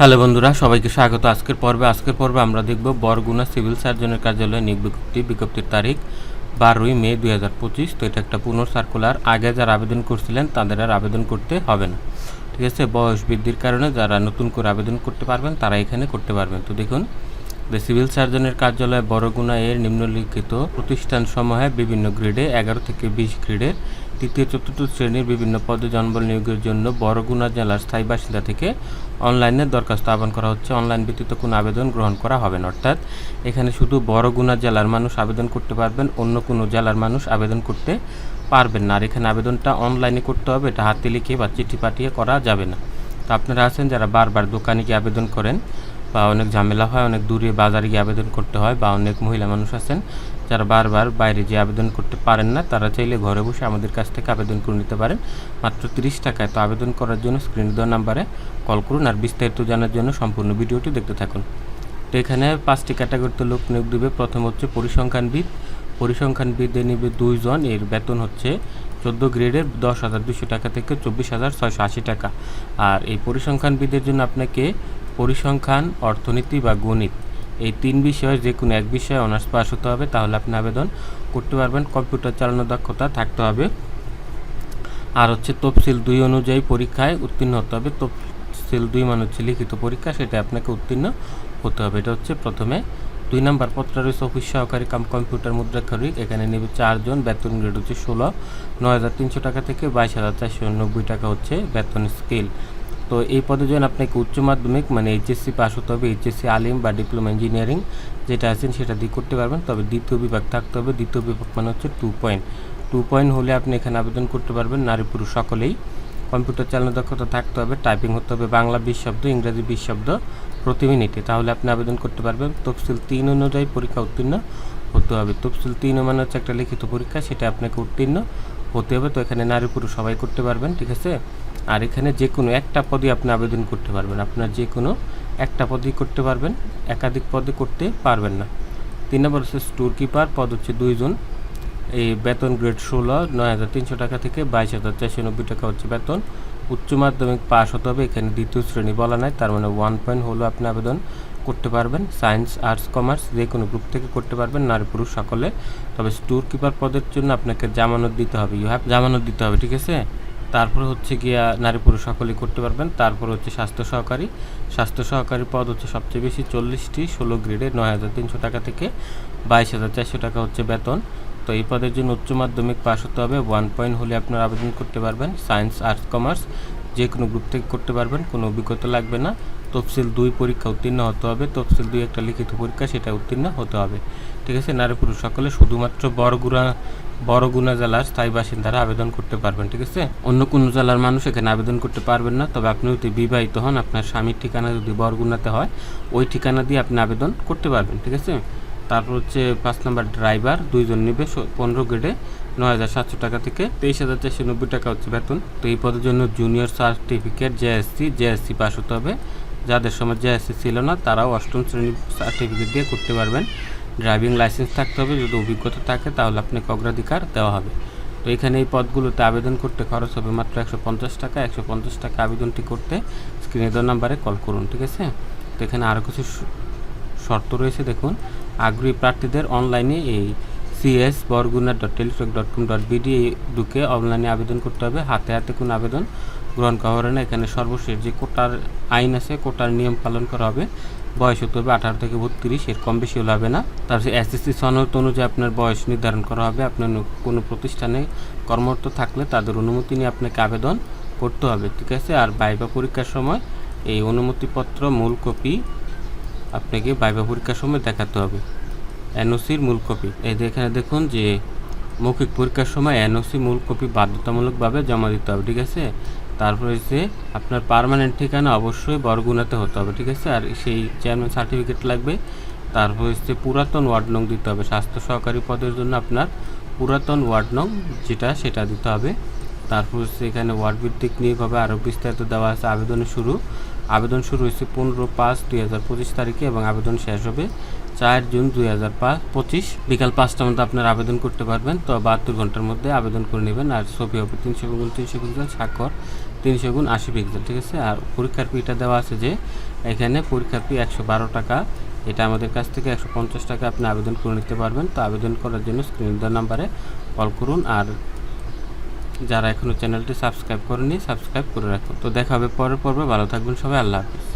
Hello বন্ধুরা, সবাইকে স্বাগত। আজকের পর্বে আজকের পর্বে আমরা দেখব বরগুনা সিভিল সার্জনের কার্যালয়ে নিয়োগ বিজ্ঞপ্তি বিজ্ঞপ্তির তারিখ বারোই মে দুই হাজার পঁচিশ। তো এটা একটা পুনর সার্কুলার আগে যারা আবেদন করছিলেন, তাদের আর আবেদন করতে হবে না। ঠিক আছে? বয়স বৃদ্ধির কারণে যারা নতুন করে আবেদন করতে পারবেন, তারা এখানে করতে পারবেন। তো দেখুন দ্য সিভিল সার্জনের কার্যালয় বড়গুনা এর নিম্নলিখিত প্রতিষ্ঠান সমূহে বিভিন্ন গ্রেডে এগারো থেকে বিশ গ্রেডের তৃতীয় চতুর্থ শ্রেণির বিভিন্ন পদে জনবল নিয়োগের জন্য বড়গুনা জেলার স্থায়ী বাসিন্দা থেকে অনলাইনে দরখাস্ত আহ্বান করা হচ্ছে। অনলাইন ব্যতীত কোনো আবেদন গ্রহণ করা হবে না। অর্থাৎ এখানে শুধু বড়গুনা জেলার মানুষ আবেদন করতে পারবেন, অন্য কোনো জেলার মানুষ আবেদন করতে পারবেন না। আর এখানে আবেদনটা অনলাইনে করতে হবে, এটা হাতে লিখে বা চিঠি পাঠিয়ে করা যাবে না। তো আপনারা আছেন যারা বারবার দোকানে গিয়ে আবেদন করেন বা অনেক ঝামেলা হয়, অনেক দূরে বাজারে গিয়ে আবেদন করতে হয় বা অনেক মহিলা মানুষ আছেন যারা বারবার বাইরে যে আবেদন করতে পারেন না, তারা চাইলে ঘরে বসে আমাদের কাছ থেকে আবেদন করে নিতে পারেন। মাত্র তিরিশ টাকায়। তো আবেদন করার জন্য স্ক্রিন দেওয়া নাম্বারে কল করুন আর বিস্তারিত জানার জন্য সম্পূর্ণ ভিডিওটি দেখতে থাকুন। তো এখানে পাঁচটি ক্যাটাগরিতে লোক নিয়োগ দেবে। প্রথম হচ্ছে পরিসংখ্যানবিদ। পরিসংখ্যানবিদে নেবে দুইজন। এর বেতন হচ্ছে চোদ্দ গ্রেডের দশ হাজার দুশো টাকা থেকে চব্বিশ হাজার ছয়শো আশি টাকা। আর এই পরিসংখ্যানবিদের জন্য আপনাকে পরিসংখ্যান, অর্থনীতি বা গণিত, এই তিন বিষয়ে যে কোনো এক বিষয়ে অনার্স পাস হতে হবে, তাহলে আপনি আবেদন করতে পারবেন। কম্পিউটার চালানোর দক্ষতা থাকতে হবে। আর হচ্ছে তফসিল দুই অনুযায়ী পরীক্ষায় উত্তীর্ণ হতে হবে। তফসিল দুই মানে হচ্ছে লিখিত পরীক্ষা সেটা আপনাকে উত্তীর্ণ হতে হবে। এটা হচ্ছে প্রথমে। দুই নাম্বার, পত্র রয়েছে অফিস সহকারী কাম কম্পিউটার মুদ্রাক্ষরিক। এখানে নেবে চারজন, বেতন গ্রেড হচ্ছে ষোলো। নয় হাজার তিনশো টাকা থেকে বাইশ হাজার চারশো নব্বই টাকা হচ্ছে বেতন স্কেল তো এই পদের জন্য আপনাকে উচ্চ মাধ্যমিক মানে এইচএসসি পাস হতে হবে এইচএসসি আলিম বা ডিপ্লোমা ইঞ্জিনিয়ারিং যেটা আছেন সেটা দিয়ে করতে পারবেন। তবে দ্বিতীয় বিভাগ থাকতে হবে। দ্বিতীয় বিভাগ মানে হচ্ছে টু পয়েন্ট টু পয়েন্ট হলে আপনি এখানে আবেদন করতে পারবেন নারী পুরুষ সকলেই। কম্পিউটার চালানোর দক্ষতা থাকতে হবে টাইপিং হতে হবে, বাংলা বিশ শব্দ, ইংরেজি বিশ শব্দ প্রতি মিনিটে। তাহলে আপনি আবেদন করতে পারবেন। তফসিল তিন অনুযায়ী পরীক্ষা উত্তীর্ণ হতে হবে। তফসিল তিন মানে হচ্ছে একটা লিখিত পরীক্ষা, সেটা আপনাকে উত্তীর্ণ হতে হবে। তো এখানে নারী পুরুষ সবাই করতে পারবেন, ঠিক আছে? আর এখানে যে কোনো একটা পদে আপনি আবেদন করতে পারবেন। আপনার যে কোনো একটা পদেই করতে পারবেন, একাধিক পদে করতে পারবেন না। তিন নম্বর হচ্ছে স্টোর কিপার পদ হচ্ছে দুইজন। এই বেতন গ্রেড ষোলো, নয় হাজার তিনশো টাকা থেকে বাইশ হাজার চারশো নব্বই টাকা হচ্ছে বেতন। উচ্চ মাধ্যমিক পাস হতে হবে এখানে দ্বিতীয় শ্রেণি বলা নাই, তার মানে ওয়ান পয়েন্ট হলো আপনি আবেদন করতে পারবেন। সায়েন্স আর্টস কমার্স যে কোনো গ্রুপ থেকে করতে পারবেন, নারী পুরুষ সকলে। তবে স্টোর কিপার পদের জন্য আপনাকে জামানত দিতে হবে। ইউ হ্যাভ জামানত দিতে হবে, ঠিক আছে? তারপরে হচ্ছে গিয়া নারী পুরুষ সকলেই করতে পারবেন। তারপর হচ্ছে স্বাস্থ্য সহকারী। স্বাস্থ্য সহকারী পদ হচ্ছে সবচেয়ে বেশি চল্লিশটি, ষোলো গ্রেডে নয় হাজার তিনশো টাকা থেকে বাইশ হাজার চারশো টাকা হচ্ছে বেতন। তো এই পদের জন্য উচ্চ মাধ্যমিক পাস হতে হবে। ওয়ান পয়েন্ট হলে আপনার আবেদন করতে পারবেন। Science, arts, commerce. যে কোনো গ্রুপ থেকে করতে পারবেন, কোনো অভিজ্ঞতা লাগবে না। তফসিল দুই পরীক্ষা উত্তীর্ণ হতে হবে, তফসিল দুই একটা লিখিত পরীক্ষা, সেটা উত্তীর্ণ হতে হবে। ঠিক আছে, নারী পুরুষ সকলে শুধুমাত্র বড়গুড়া বড়গুনা জেলার স্থায়ী বাসিন্দারা আবেদন করতে পারবেন, ঠিক আছে? অন্য কোনো জেলার মানুষ এখানে আবেদন করতে পারবেন না, তবে আপনি যদি বিবাহিত হন, আপনার স্বামীর ঠিকানা যদি বরগুনাতে হয়, ওই ঠিকানা দিয়ে আপনি আবেদন করতে পারবেন, ঠিক আছে? তারপর হচ্ছে পাঁচ নাম্বার ড্রাইভার, দুইজন নেবে পনেরো গ্রেডে নয় হাজার সাতশো টাকা থেকে। তেইশ হাজার চারশো নব্বই টাকা হচ্ছে বেতন। তো এই পদের জন্য junior certificate JSC JSC pass হতে হবে। যাদের সময় জেএসসি ছিল না, তারাও অষ্টম শ্রেণির সার্টিফিকেট দিয়ে করতে পারবেন। ড্রাইভিং লাইসেন্স থাকতে হবে, যদি অভিজ্ঞতা থাকে তাহলে আপনাকে অগ্রাধিকার দেওয়া হবে। তো এখানে এই পদগুলোতে আবেদন করতে খরচ হবে মাত্র একশো পঞ্চাশ টাকা। একশো পঞ্চাশ টাকা আবেদনটি করতে স্ক্রিনে দেওয়া নাম্বারে কল করুন, ঠিক আছে? তো এখানে আরও কিছু শর্ত রয়েছে, দেখুন। আগ্রহী প্রার্থীদের অনলাইনে এই CS Barguna dot Teletalk dot com dot BD ঢুকে অনলাইনে আবেদন করতে হবে। হাতে হাতে কোনো আবেদন গ্রহণ করা হবে না। এখানে সর্বশেষ যে কোটার আইন আছে, কোটার নিয়ম পালন করা হবে। বয়স হতে হবে আঠারো থেকে বত্রিশ, এর কম বেশি হলে হবে না। তারপরে এসএসসি সনদ অনুযায়ী আপনার বয়স নির্ধারণ করা হবে। আপনার কোনো প্রতিষ্ঠানে কর্মরত থাকলে তাদের অনুমতি নিয়ে আপনাকে আবেদন করতে হবে, ঠিক আছে? আর বাইবা পরীক্ষার সময় এই অনুমতিপত্র, মূল কপি আপনাকে বাইবা পরীক্ষার সময় দেখাতে হবে। এনওসির মূল কপি। এই এখানে দেখুন যে মৌখিক পরীক্ষার সময় এনওসি মূল কপি বাধ্যতামূলকভাবে জমা দিতে হবে, ঠিক আছে? তারপর হচ্ছে আপনার পারমানেন্ট ঠিকানা অবশ্যই বরগুনাতে হতে হবে, ঠিক আছে? আর সেই চেয়ারম্যান সার্টিফিকেট লাগবে। তারপর হচ্ছে পুরাতন ওয়ার্ড নং দিতে হবে। স্বাস্থ্য সহকারী পদের জন্য আপনার পুরাতন ওয়ার্ড নং যেটা সেটা দিতে হবে। তারপর হচ্ছে এখানে ওয়ার্ড ভিত্তিক নিয়োগ হবে। আরও বিস্তারিত দেওয়া আছে। আবেদনের শুরু। আবেদন শুরু হয়েছে পনেরো পাঁচ দুই হাজার পঁচিশ তারিখে এবং আবেদন শেষ হবে চার জুন দুই হাজার পঁচিশ। বিকাল পাঁচটার মধ্যে আপনারা আবেদন করতে পারবেন, তো বাহাত্তর ঘণ্টার মধ্যে আবেদন করে নেবেন। আর ছবি হবে তিনশো গুণ তিনশো পিক্সেল স্বাক্ষর তিনশো গুণ আশি পিক্সেল ঠিক আছে? আর পরীক্ষার ফিটা দেওয়া আছে যে এখানে পরীক্ষার ফি একশো বারো টাকা। এটা আমাদের কাছ থেকে একশো পঞ্চাশ টাকা আপনি আবেদন করে নিতে পারবেন। তো আবেদন করার জন্য স্ক্রিন দেওয়ার নাম্বারে কল করুন। আর যারা এখনও চ্যানেলটি সাবস্ক্রাইব করেনি সাবস্ক্রাইব করে রাখুন। তো দেখা হবে পরের পর্বে। ভালো থাকবেন সবাই। আল্লাহ হাফিজ।